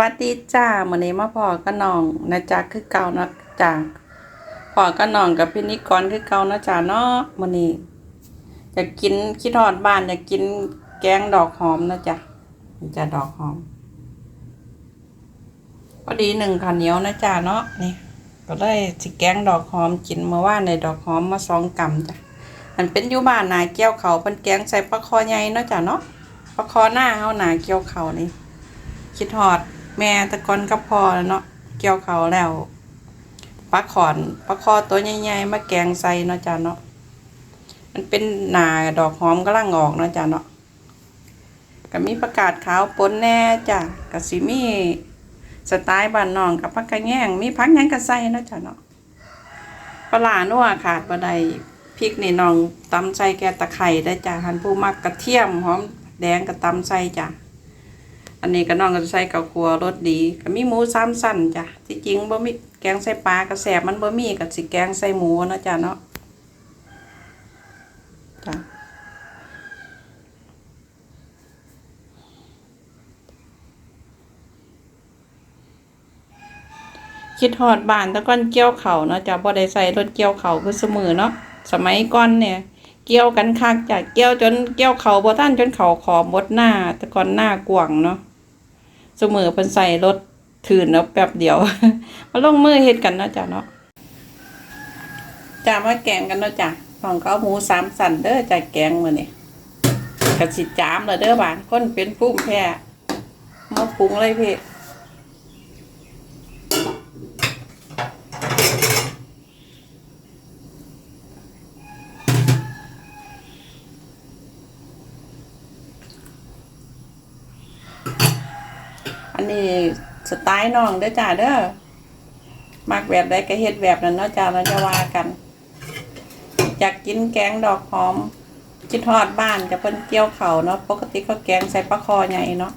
วัสดีจ้ามื้อนี้มาพอกับน้องนะจ๊ะคือเก่านะจ้าพอกับน้องกับพี่นิกรคือเก่านะจ้าเนาะมื้อนี้อยากกินคิดฮอดบ้านอยากกินแกงดอกหอมนะจ๊ะนี่จ้ะดอกหอมพอดีหนึ่งข้าวเหนียวนะจ้าเนาะนี่ ก็ได้สิแกงดอกหอมกินเมื่อวานในดอกหอมมาสองกำจ้ะมันเป็นอยู่บ้านนาเกี่ยวเขาเป็นแกงใส่ปลาคอใหญ่เนาะจ้ะเนาะปลาคอหน้าเฮาหนาเกี่ยวเขานี่คิดหอด แม่ตะกอนกับพ่อแล้วเนาะเกี่ยวเขาแล้วปลาขอนปลาคอตัวใหญ่ๆมาแกงใส่เนาะจ้ะเนาะมันเป็นหนาดอกหอมกำลังออกเนาะจ้ะเนาะก็มีประกาศขาวปนแน่จ้ะก็สิมีสไตล์บ้านนองกับพักกระแยงมีพักหยังกระใส่เนาะจ้ะเนาะปลาร้านัวขาดบ่ได้พริกนี่นองตำใส่แกตะไคร้ได้จ้ะหันผู้มักกระเทียมหอมแดงก็ตำใส่จ้ะ อันนี้ก็น้องก็จะใส่กับครัวรสดีก็มีหมูสามสั้นจ้ะที่จริงบ่มีแกงใส่ปลากระแสบมันบ่มีก็สิแกงใส่หมูนะจ้ะเนาะจ้ะคิดฮอดบานตะก้อนเกี่ยวเข่าเนาะจ้ะบ่ได้ใส่รถเกี่ยวเข่าคือเสมอเนาะสมัยก่อนเนี่ยเกี่ยวกันคักจ้ะเกี่ยวจนเกี่ยวเข่าบ่ทันจนเข่าขอมดหน้า แต่ก่อนหน้ากว้างเนาะ สมอเพิ่นใส่รถถืนแล้วแป๊บเดียว มาลงมือเฮ็ดกันเนาะจ้ะเนาะจ้ามาแกงกันเนาะจ้ะของเขาหมูสามสันเด้อจ้ะแกงมื้อนี้กะสิจามแล้วเด้อบานคนเป็นภูมิแพ้มาปรุงเลยพี่ นนี้สไตล์น้องเด้อจ้าเด้อมักแบบใดก็เฮ็ดแบบนั้นเนาะจ้าเราจะว่ากันอยากกินแกงดอกหอมคิดทอดบ้านจะเพิ่นเกี่ยวเขาวเนาะปกติเขาแกงใส่ปลาคอใหญ่เนาะ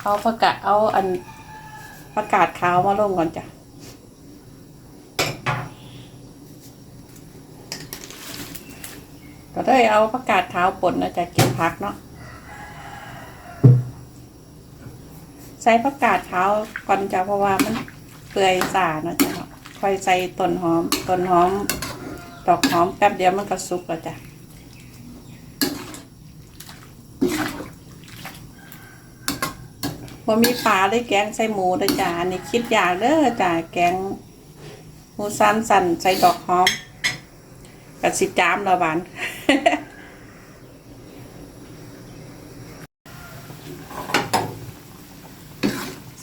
เอาผักกาดเอาอันผักกาดขาวมาลงก่อนจ้ะก็ได้เอาผักกาดขาวป่นนะจะกินผักเนาะ ใส่ผักกาดขาวก่อนจ้ะเพราะว่ามันเปื่อยสาเนาะจ้ะค่อยใส่ต้นหอมต้นหอม ดอกหอมแป๊บเดียวมันก็สุกแล้วจ้ะบ่มีปลาได้แกงใส่หมูด้จ้าอันนี้คิดอยากเด้อจ้าแกงหมูสันสันใส่ดอกหอมกับสิจามละบาน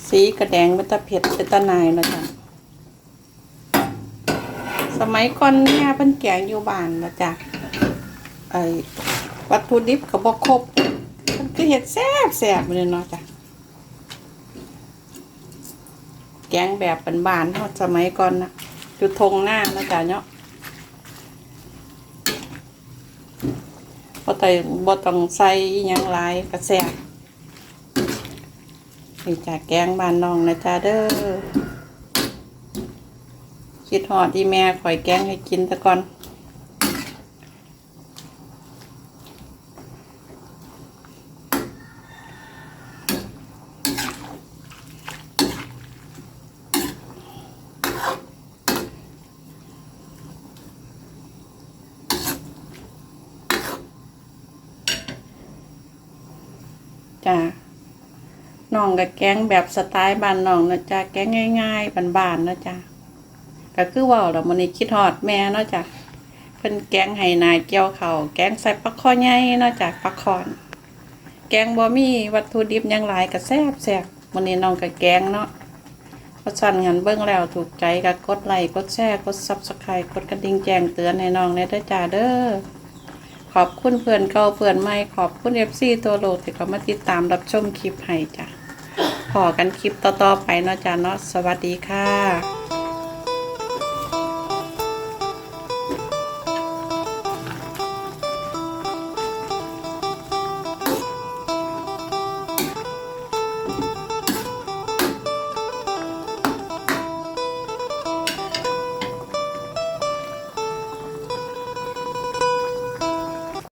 สีกระแดงเป็นตะเผ็ดเป็นตะนายแล้วจ้ะสมัยก่อนเนี่ยเพิ่นแกงอยู่บ้านนะจ๊ะไอ้วัตถุดิบก็บ่ครบมันคือเฮ็ดแซ่บแซ่บเลยเนาะจ้ะแกงแบบเป็นบ้านเฮาะสมัยก่อนนะอยู่ทงหน้านะจ๊ะเนาะบ่ต้องบ่ต้องใส่อิหยังหลายก็แซ่บ นี่จ้ะแกงบ้านน้องนะจ๊ะเด้อคิดหอดที่แม่ข่อยแกงให้กินต่ก่อนจ้า น้องกับแกงแบบสไตล์บ้านน้องนะจ้าแกงง่ายๆบ้านๆนะจ้าก็คือว่าเรามันนี้คิดฮอดแม่เนาะจ้ะเพิ่นแกงไห้นาเกี่ยวเขาแกงใส่ปลาคอใหญ่นะจ้ะปลาคอน แกงบ่มีวัตถุดิบยังหลายก็แซ่บแซ่บมื้อนี้น้องก็แกงเนาะเพราะฉะนั้นงั้นเบิ่งแล้วถูกใจก็กดไลค์กดแชร์กด Subscribe กดกระดิ่งแจ้งเตือนให้น้องแหน่เด้อจ้าเด้อขอบคุณเพื่อนเก่าเพื่อนใหม่ขอบคุณ FC ตัวโลดที่เขามาติดตามรับชมคลิปให้จ้ะ พอกันคลิปต่อๆไปเนาะจ้าเนาะสวัสดีค่ะ